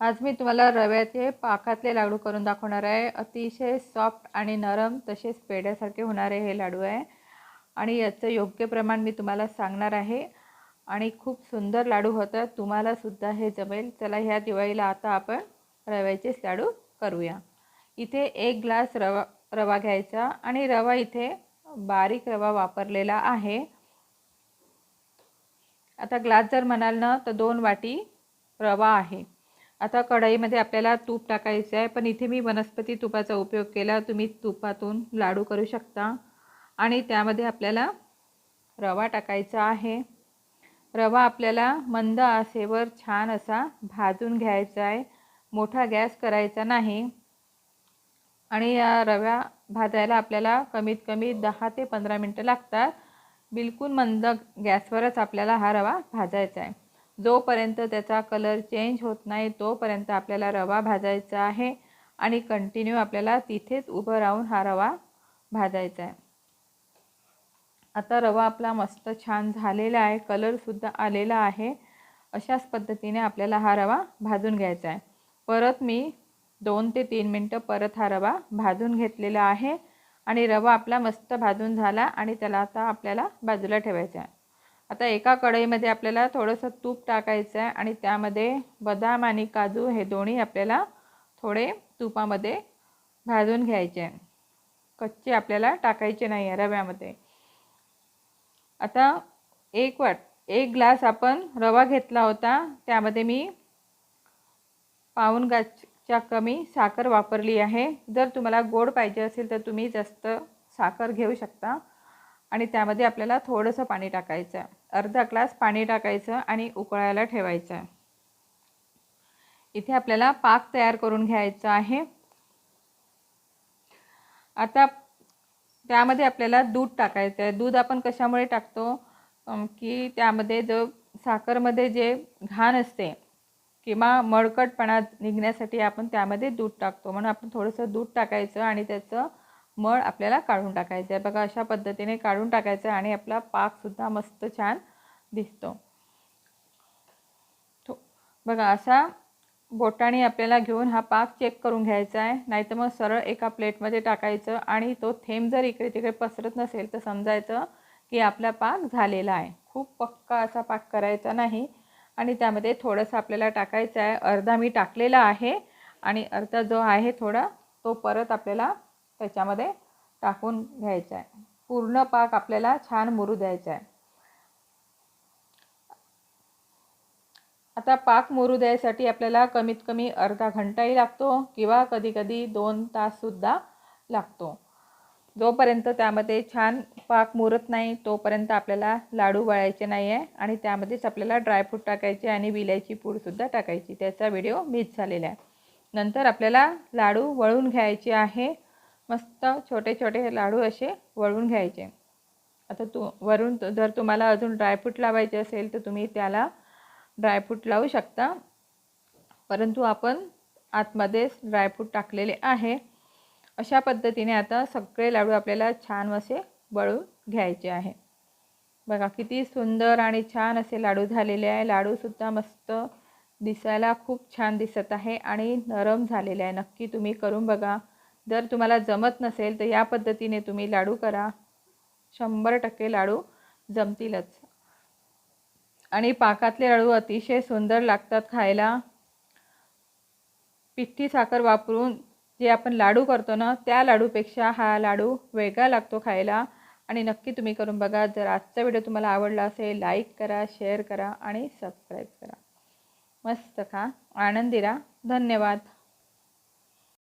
आज मी तुम्हाला रव्याचे पाकातले लाडू करून दाखवणार आहे. अतिशय सॉफ्ट आणि नरम तसेच पेढ्यासारखे होणारे हे लाडू आहे. आणि याचं योग्य प्रमाण मी तुम्हाला सांगणार आहे. आणि खूप सुंदर लाडू होतात तुम्हालासुद्धा हे जमेल. चला ह्या दिवाळीला आता आपण रव्याचेच लाडू करूया. इथे एक ग्लास रवा रवा घ्यायचा आणि रवा इथे बारीक रवा वापरलेला आहे. आता ग्लास जर म्हणाल ना तर दोन वाटी रवा आहे. आता कढईमध्ये आपल्याला तूप टाकायचं आहे पण इथे मी वनस्पती तुपाचा उपयोग केला. तुम्ही तुपातून लाडू करू शकता. आणि त्यामध्ये आपल्याला रवा टाकायचा आहे. रवा आपल्याला मंद आसेवर छान असा भाजून घ्यायचा आहे. मोठा गॅस करायचा नाही. आणि या रव्या भाजायला आपल्याला कमीत कमी दहा ते पंधरा मिनटं लागतात. बिलकुल मंद गॅसवरच आपल्याला हा रवा भाजायचा आहे. जोपर्यंत त्याचा कलर चेंज होत नाही तोपर्यंत आपल्याला रवा भाजायचा आहे आणि कंटिन्यू आपल्याला तिथेच उभं राहून हा रवा भाजायचा आहे. आता रवा आपला मस्त छान झालेला आहे कलरसुद्धा आलेला आहे. अशाच पद्धतीने आपल्याला हा रवा भाजून घ्यायचा आहे. परत मी दोन ते तीन मिनटं परत हा रवा भाजून घेतलेला आहे आणि रवा आपला मस्त भाजून झाला आणि त्याला आता आपल्याला बाजूला ठेवायचा आहे. आता एका कढईमध्ये आपल्याला थोडंसं तूप टाकायचं आहे आणि त्यामध्ये बदाम आणि काजू हे दोन्ही आपल्याला थोडे तुपामध्ये भाजून घ्यायचे आहे. कच्चे आपल्याला टाकायचे नाही आहे रव्यामध्ये. आता एक वाट एक ग्लास आपण रवा घेतला होता त्यामध्ये मी पाऊन गाच्या कमी साखर वापरली आहे. जर तुम्हाला गोड पाहिजे असेल तर तुम्ही जास्त साखर घेऊ शकता. आणि त्यामध्ये आपल्याला थोडंसं पाणी टाकायचं. आहे अर्धा ग्लास पाणी टाकायचं आणि उकळायला ठेवायचं. आहे इथे आपल्याला पाक तयार करून घ्यायचा आहे. आता त्यामध्ये आपल्याला दूध टाकायचं आहे. दूध आपण कशामुळे टाकतो? की त्यामध्ये जो साखरमध्ये जे घाण असते किंवा मळकटपणा निघण्यासाठी आपण त्यामध्ये दूध टाकतो. म्हणून आपण थोडंसं दूध टाकायचं आणि त्याचं मळ आपल्याला काढून टाकायचं आहे. बघा अशा पद्धतीने काढून टाकायचं आणि आपला पाकसुद्धा मस्त छान दिसतो. बघा असा बोटाने आपल्याला घेऊन हा पाक चेक करून घ्यायचा आहे. नाहीतर मग सरळ एका प्लेटमध्ये टाकायचं आणि तो थेंब जर इकडे तिकडे पसरत नसेल तर समजायचं की आपला पाक झालेला आहे. खूप पक्का असा पाक करायचा नाही. आणि त्यामध्ये थोडंसं आपल्याला टाकायचं आहे. अर्धा मी टाकलेला आहे आणि अर्धा जो आहे थोडा तो परत आपल्याला त्याच्यामध्ये टाकून घ्यायचा आहे. पूर्ण पाक आपल्याला छान मुरू द्यायचा आहे. आता पाक मुरू द्यायसाठी आपल्याला कमीत कमी अर्धा घंटाही लागतो किंवा कधीकधी दोन ताससुद्धा लागतो. जोपर्यंत त्यामध्ये छान पाक मुरत नाही तोपर्यंत आपल्याला लाडू वळायचे नाही आहे आणि त्यामध्येच आपल्याला ड्रायफ्रूट टाकायचे आणि विलायची पूडसुद्धा टाकायची. त्याचा व्हिडिओ मिस झालेला आहे. नंतर आपल्याला लाडू वळून घ्यायचे आहे. मस्त छोटे छोटे लाडू असे वळून घ्यायचे. आता तू वरून जर तुम्हाला अजून ड्रायफ्रूट लावायचे असेल तर तुम्ही त्याला ड्रायफ्रूट लावू शकता. परंतु आपण आतमध्येच ड्रायफ्रूट टाकलेले आहे. अशा पद्धतीने आता सगळे लाडू आपल्याला छान असे वळून घ्यायचे आहे. बघा किती सुंदर आणि छान असे लाडू झालेले आहे. लाडूसुद्धा मस्त दिसायला खूप छान दिसत आहे आणि नरम झालेले आहे. नक्की तुम्ही करून बघा. जर तुम्हाला जमत नसेल तर या पद्धतीने तुम्ही लाडू करा. शंभर टक्के लाडू जमतीलच. आणि पाकातले लाडू अतिशय सुंदर लागतात खायला. पिठ्ठी साखर वापरून जे आपण लाडू करतो ना त्या लाडूपेक्षा हा लाडू वेगळा लागतो खायला. आणि नक्की तुम्ही करून बघा. जर आजचा व्हिडिओ तुम्हाला आवडला असेल लाईक करा शेअर करा आणि सबस्क्राईब करा. मस्त खा. आनंदी राहा धन्यवाद.